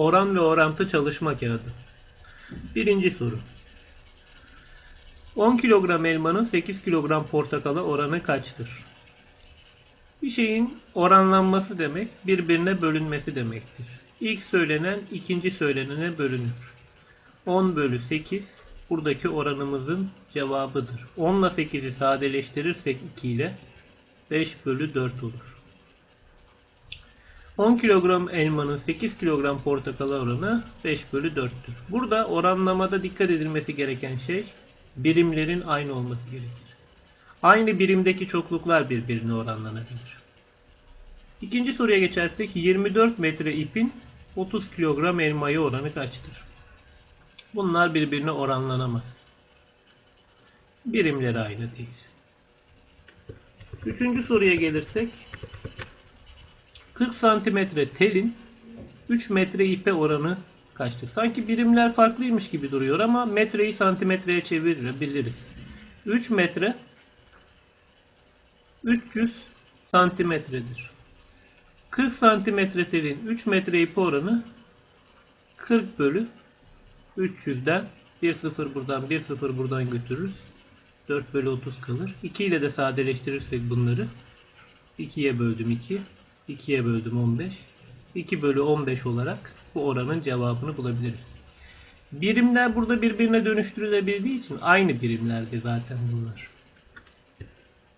Oran ve orantı çalışma kağıdı. Birinci soru. 10 kilogram elmanın 8 kilogram portakala oranı kaçtır? Bir şeyin oranlanması demek birbirine bölünmesi demektir. İlk söylenen ikinci söylenene bölünür. 10 bölü 8 buradaki oranımızın cevabıdır. 10 ile 8'i sadeleştirirsek 2 ile 5 bölü 4 olur. 10 kilogram elmanın 8 kilogram portakala oranı 5 bölü 4'tür. Burada oranlamada dikkat edilmesi gereken şey birimlerin aynı olması gerekir. Aynı birimdeki çokluklar birbirine oranlanabilir. İkinci soruya geçersek 24 metre ipin 30 kilogram elmaya oranı kaçtır? Bunlar birbirine oranlanamaz. Birimleri aynı değil. Üçüncü soruya gelirsek 40 santimetre telin 3 metre ipe oranı kaçtır? Sanki birimler farklıymış gibi duruyor ama metreyi santimetreye çevirebiliriz. 3 metre 300 santimetredir. 40 santimetre telin 3 metre ipe oranı 40 bölü 300'den 1 0 buradan 1 0 buradan götürürüz. 4 bölü 30 kalır. 2 ile de sadeleştirirsek bunları 2'ye böldüm 2. 2'ye böldüm 15. 2 bölü 15 olarak bu oranın cevabını bulabiliriz. Birimler burada birbirine dönüştürülebildiği için aynı birimlerdi zaten bunlar.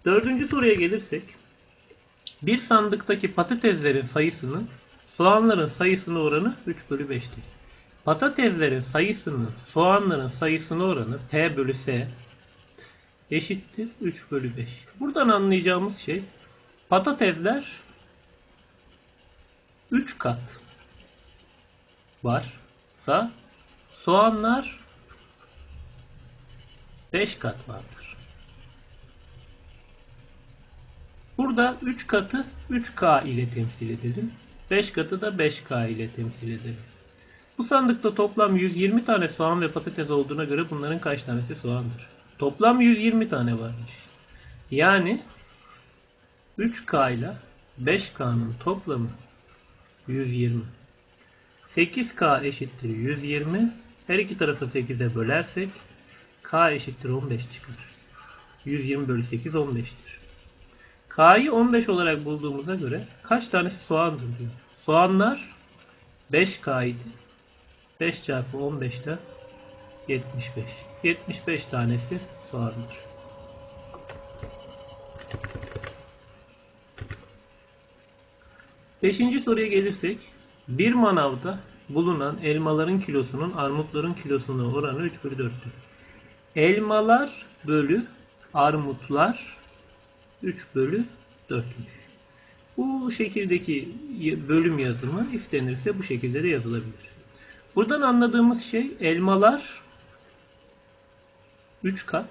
Dördüncü soruya gelirsek bir sandıktaki patateslerin sayısının soğanların sayısına oranı 3 bölü 5'tir. Patateslerin sayısının soğanların sayısına oranı P bölü S eşittir 3 bölü 5. Buradan anlayacağımız şey patatesler 3 kat varsa soğanlar 5 kat vardır. Burada 3 katı 3K ile temsil edelim. 5 katı da 5K ile temsil edelim. Bu sandıkta toplam 120 tane soğan ve patates olduğuna göre bunların kaç tanesi soğandır? Toplam 120 tane varmış. Yani 3K ile 5K'nın toplamı 120. 8K eşittir 120. Her iki tarafı 8'e bölersek K eşittir 15 çıkar. 120 bölü 8 15'tir. K'yı 15 olarak bulduğumuza göre kaç tanesi soğandır diyor. Soğanlar 5K idi. 5 çarpı 15'ten 75. 75 tanesi soğandır. Beşinci soruya gelirsek bir manavda bulunan elmaların kilosunun armutların kilosuna oranı 3 bölü 4'tür. Elmalar bölü armutlar 3 bölü 4'müş. Bu şekildeki bölüm yazımı istenirse bu şekilde de yazılabilir. Buradan anladığımız şey elmalar 3 kat,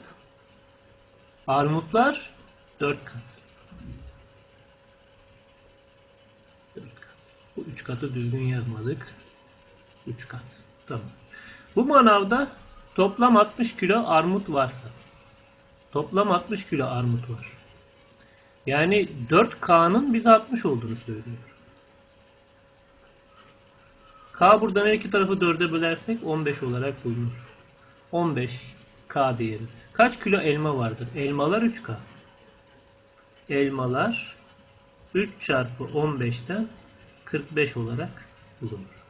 armutlar 4 kat. 4 kat. Bu 3 katı düzgün yazmadık. 3 kat. Tamam. Bu manavda toplam 60 kilo armut varsa toplam 60 kilo armut var. Yani 4K'nın bize 60 olduğunu söylüyor. K buradan her iki tarafı 4'e bölersek 15 olarak bulunur. 15 K değeri. Kaç kilo elma vardır? Elmalar 3K. Elmalar 3 çarpı 15'ten 45 olarak bulunur.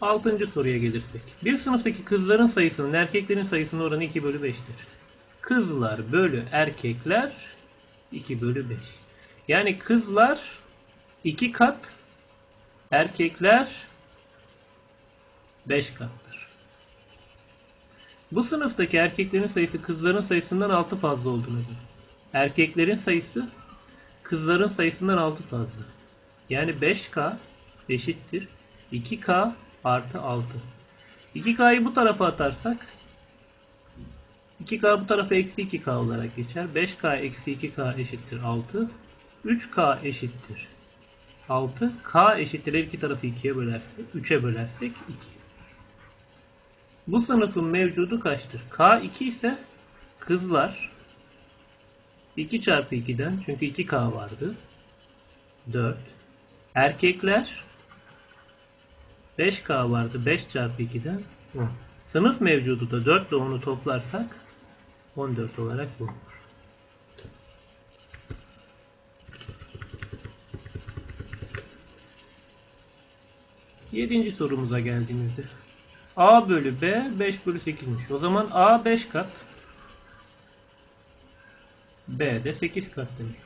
Altıncı soruya gelirsek. Bir sınıftaki kızların sayısının erkeklerin sayısının oranı 2 bölü 5'tir. Kızlar bölü erkekler 2 bölü 5. Yani kızlar 2 kat Erkekler 5 kattır. Bu sınıftaki erkeklerin sayısı kızların sayısından 6 fazla olduğuna göre. Erkeklerin sayısı kızların sayısından 6 fazla. Yani 5K eşittir 2K artı 6. 2K'yı bu tarafa atarsak 2K bu tarafa eksi 2K olarak geçer. 5K eksi 2K eşittir 6. 3K eşittir 6. K eşittir her iki tarafı 2'ye bölersek, 3'e bölersek 2. Bu sınıfın mevcudu kaçtır? K 2 ise kızlar 2 çarpı 2'den çünkü 2K vardı. 4. Erkekler 5K vardı. 5 çarpı 2'den. Hı. Sınıf mevcudu da 4 ile 10'u toplarsak 14 olarak bulunur. Yedinci sorumuza geldiğimizde A bölü B 5 bölü 8'miş. O zaman A 5 kat B de 8 kat demektir.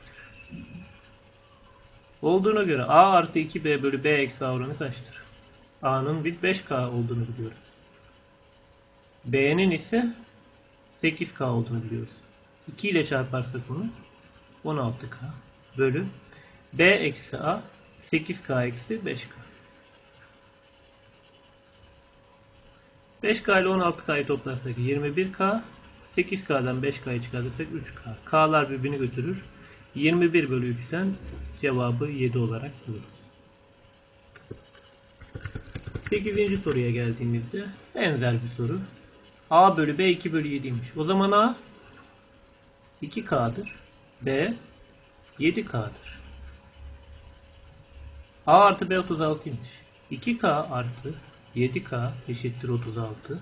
Olduğuna göre A artı 2B bölü B eksi A oranı kaçtır? A'nın bir 5K olduğunu biliyoruz. B'nin ise 8K olduğunu biliyoruz. 2 ile çarparsak bunu 16K bölü B eksi A 8K eksi 5K. 5K ile 16K'yı toplarsak 21K 8K'dan 5K'yı çıkartırsak 3K. K'lar birbirini götürür. 21 bölü 3'ten cevabı 7 olarak buluruz. 8. soruya geldiğimizde benzer bir soru. A bölü B 2 bölü 7'ymiş. O zaman A 2K'dır. B 7K'dır. A artı B 36'ymış. 2K artı 7K eşittir 36.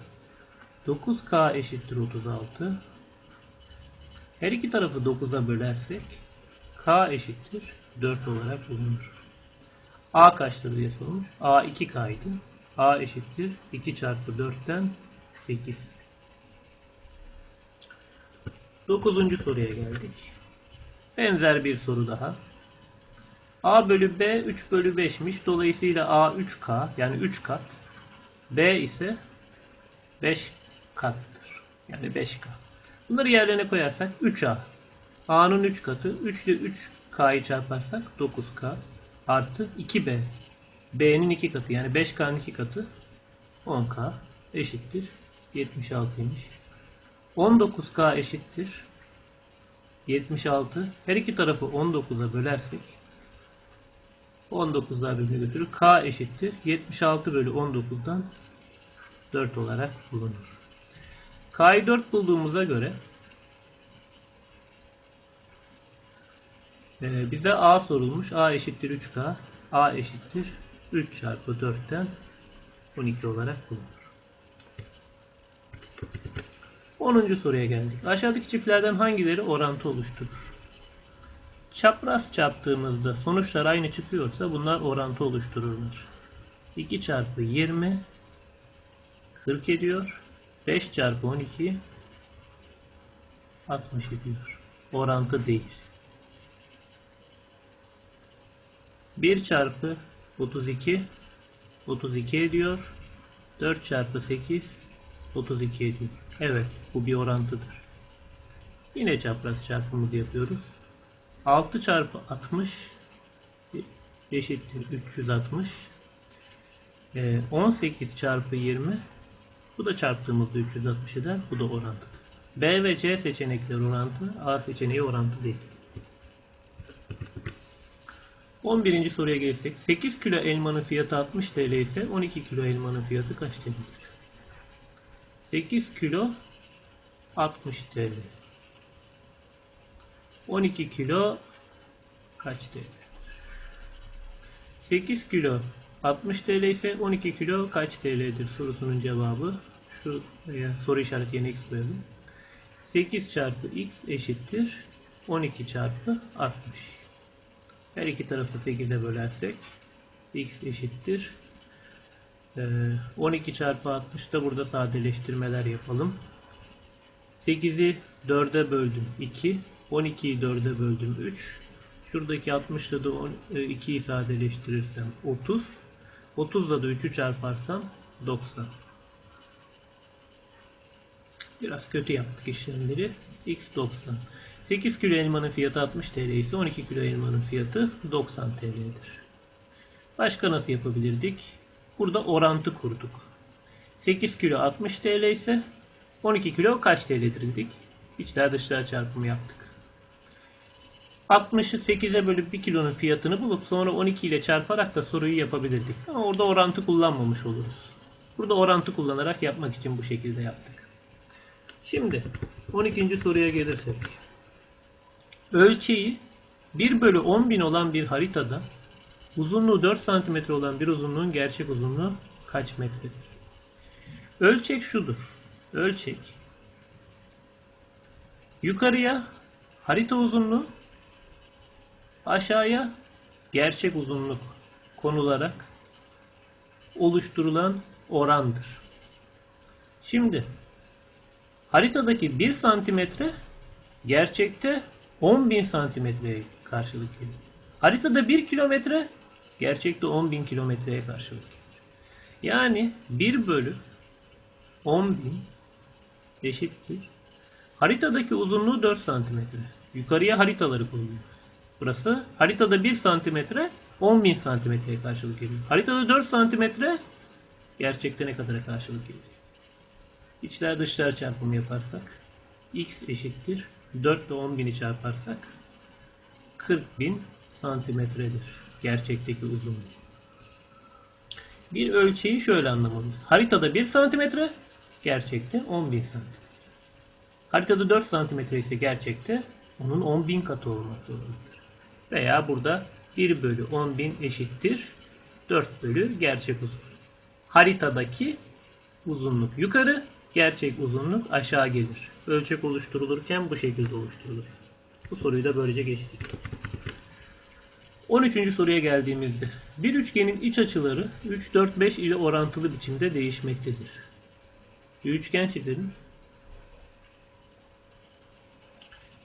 9K eşittir 36. Her iki tarafı 9'a bölersek K eşittir 4 olarak bulunur. A kaçtır diye sormuş. A 2K'ydı. A eşittir 2 çarpı 4'ten 8. Dokuzuncu soruya geldik. Benzer bir soru daha. A bölü B 3 bölü 5'miş. Dolayısıyla A 3K yani 3 kat. B ise 5 kattır. Yani 5K. Bunları yerlerine koyarsak 3A. A'nın 3 katı. 3 ile 3K'yı çarparsak 9K artı 2B. B'nin 2 katı yani 5K'nın 2 katı 10K eşittir 76'ymış. 19K eşittir 76. Her iki tarafı 19'a bölersek 19'lar birbirini götürür. K eşittir 76 bölü 19'dan 4 olarak bulunur. K'yı 4 bulduğumuza göre e, bize A sorulmuş. A eşittir 3K. A eşittir 3 çarpı 4'ten 12 olarak bulunur. 10. soruya geldik. Aşağıdaki çiftlerden hangileri orantı oluşturur? Çapraz çarptığımızda sonuçlar aynı çıkıyorsa bunlar orantı oluştururlar. 2 çarpı 20 40 ediyor. 5 çarpı 12 60 ediyor. Orantı değil. 1 çarpı 32 32 ediyor. 4 çarpı 8 32 ediyor. Evet bu bir orantıdır. Yine çapraz çarpımımızı yapıyoruz. 6 çarpı 60 eşittir 360. Ee, 18 çarpı 20 bu da çarptığımızda 360 eder. Bu da orantıdır. B ve C seçenekleri orantı. A seçeneği orantı değil. 11. soruya gelirsek 8 kilo elmanın fiyatı 60 TL ise 12 kilo elmanın fiyatı kaç TL'dir? 8 kilo 60 TL. 12 kilo kaç TL? 8 kilo 60 TL ise 12 kilo kaç TL'dir sorusunun cevabı. Şu e, soru işareti yerine x koyalım. 8 çarpı x eşittir 12 çarpı 60. Her iki tarafı 8'e bölersek x eşittir. Ee, 12 çarpı 60 da burada sadeleştirmeler yapalım. 8'i 4'e böldüm 2. 12'yi 4'e böldüm 3. Şuradaki 60'la da 2'yi sadeleştirirsem 30. 30'la da 3'ü çarparsam 90. Biraz kötü yaptık işlemleri. X 90. 8 kilo elmanın fiyatı 60 TL ise 12 kilo elmanın fiyatı 90 TL'dir. Başka nasıl yapabilirdik? Burada orantı kurduk. 8 kilo 60 TL ise 12 kilo kaç TL'dir dedik. İçler dışlar çarpımı yaptık. 60'ı 8'e bölüp 1 kilonun fiyatını bulup sonra 12 ile çarparak da soruyu yapabilirdik. Ama orada orantı kullanmamış oluruz. Burada orantı kullanarak yapmak için bu şekilde yaptık. Şimdi 12. soruya gelirsek. Ölçeği 1 bölü 10 bin olan bir haritada uzunluğu 4 cm olan bir uzunluğun gerçek uzunluğu kaç metredir? Ölçek şudur. Ölçek yukarıya harita uzunluğu aşağıya gerçek uzunluk konularak oluşturulan orandır. Şimdi haritadaki 1 santimetre gerçekte 10.000 santimetreye karşılık gelir. Haritada 1 kilometre gerçekte 10.000 kilometreye karşılık gelir. Yani 1 bölü 10.000 eşittir. Haritadaki uzunluğu 4 santimetre. Yukarıya haritaları koyuyoruz. Burası haritada 1 santimetre 10.000 santimetreye karşılık geliyor. Haritada 4 santimetre gerçekte ne kadara karşılık geliyor? İçler dışlar çarpımı yaparsak x eşittir 4 ile 10.000'i çarparsak 40.000 santimetredir gerçekteki uzunluk. Bir ölçeği şöyle anlamalıyız. Haritada 1 santimetre, gerçekte 10.000 santimetre. Haritada 4 santimetre ise gerçekte onun 10.000 katı olmak zorundadır. Veya burada 1 bölü 10.000 eşittir 4 bölü gerçek uzunluk. Haritadaki uzunluk yukarı, gerçek uzunluk aşağı gelir. Ölçek oluşturulurken bu şekilde oluşturulur. Bu soruyu da böylece geçtik. 13. soruya geldiğimizde bir üçgenin iç açıları 3, 4, 5 ile orantılı biçimde değişmektedir. Bir üçgen çizelim.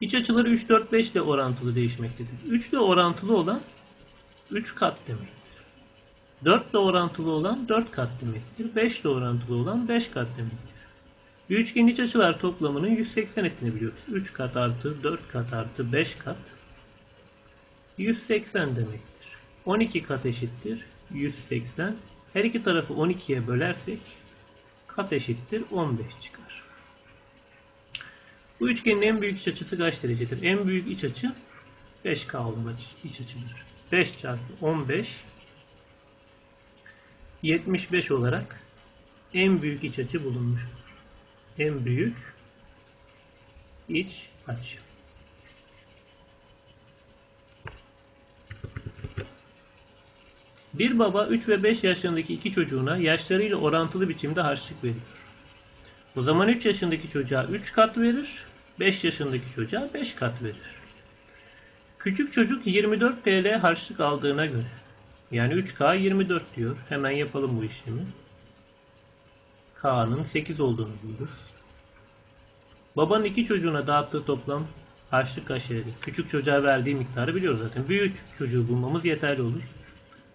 İç açıları 3, 4, 5 ile orantılı değişmektedir. 3 ile orantılı olan 3 kat demektir. 4 ile orantılı olan 4 kat demektir. 5 ile orantılı olan 5 kat demektir. Bir üçgenin iç açılar toplamının 180 ettiğini biliyoruz. 3 kat artı 4 kat artı 5 kat 180 demektir. 12 kat eşittir 180. Her iki tarafı 12'ye bölersek kat eşittir 15 çıkar. Bu üçgenin en büyük iç açısı kaç derecedir? En büyük iç açı 5K olan iç açıdır. 5 çarpı 15 75 olarak en büyük iç açı bulunmuştur. En büyük iç açı. Bir baba 3 ve 5 yaşlarındaki iki çocuğuna yaşlarıyla orantılı biçimde harçlık veriyor. O zaman 3 yaşındaki çocuğa 3 kat verir, 5 yaşındaki çocuğa 5 kat verir. Küçük çocuk 24 TL harçlık aldığına göre yani 3K 24 diyor. Hemen yapalım bu işlemi. K'nın 8 olduğunu biliyoruz. Babanın iki çocuğuna dağıttığı toplam harçlık TL'dir? Küçük çocuğa verdiği miktarı biliyoruz zaten. Büyük çocuğu bulmamız yeterli olur.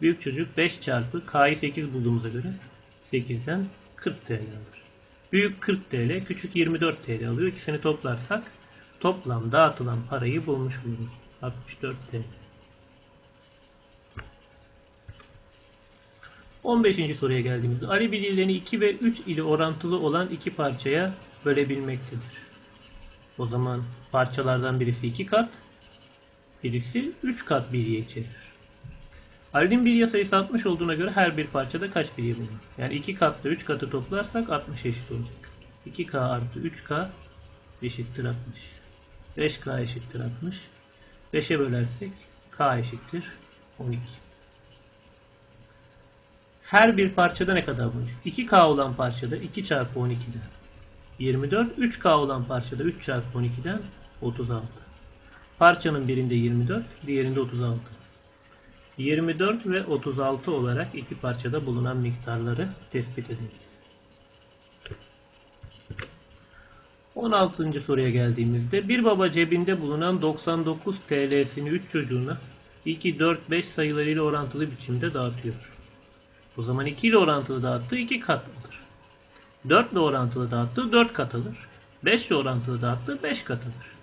Büyük çocuk 5 çarpı K'yı 8 bulduğumuza göre 8'den 40 TL alır. Büyük 40 TL, küçük 24 TL alıyor. İkisini toplarsak toplam dağıtılan parayı bulmuş oluruz. 64 TL. 15. soruya geldiğimizde Ali bilgilerini 2 ve 3 ile orantılı olan iki parçaya bölebilmektedir. O zaman parçalardan birisi 2 kat, birisi 3 kat bilye içerir. Ali'nin bilye sayısı 60 olduğuna göre her bir parçada kaç bilye bulunur? Yani 2 katla 3 katı toplarsak 60 eşit olacak. 2K artı 3K eşittir 60. 5K eşittir 60. 5'e bölersek K eşittir 12. Her bir parçada ne kadar bulunacak? 2K olan parçada 2 çarpı 12'den 24. 3K olan parçada 3 çarpı 12'den 36. Parçanın birinde 24, diğerinde 36. 24 ve 36 olarak iki parçada bulunan miktarları tespit ediniz. 16. soruya geldiğimizde bir baba cebinde bulunan 99 TL'sini 3 çocuğuna 2, 4, 5 sayılarıyla orantılı biçimde dağıtıyor. O zaman 2 ile orantılı dağıttığı 2 kat alır. 4 ile orantılı dağıttığı 4 kat alır. 5 ile orantılı dağıttığı 5 kat alır.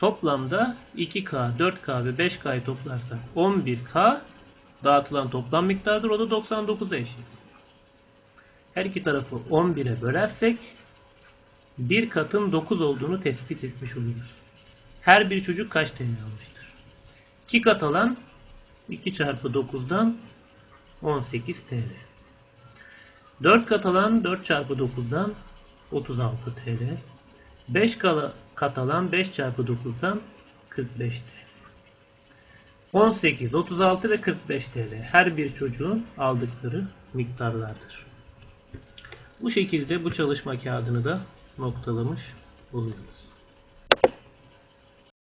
Toplamda 2K, 4K ve 5K'yı toplarsak 11K dağıtılan toplam miktardır. O da 99'a eşit. Her iki tarafı 11'e bölersek bir katın 9 olduğunu tespit etmiş oluruz. Her bir çocuk kaç TL almıştır? 2 kat alan 2 çarpı 9'dan 18 TL. 4 kat alan 4 çarpı 9'dan 36 TL. 5 kat alan 5 çarpı 9'dan 45 TL. 18, 36 ve 45 TL her bir çocuğun aldıkları miktarlardır. Bu şekilde bu çalışma kağıdını da noktalamış oluyoruz.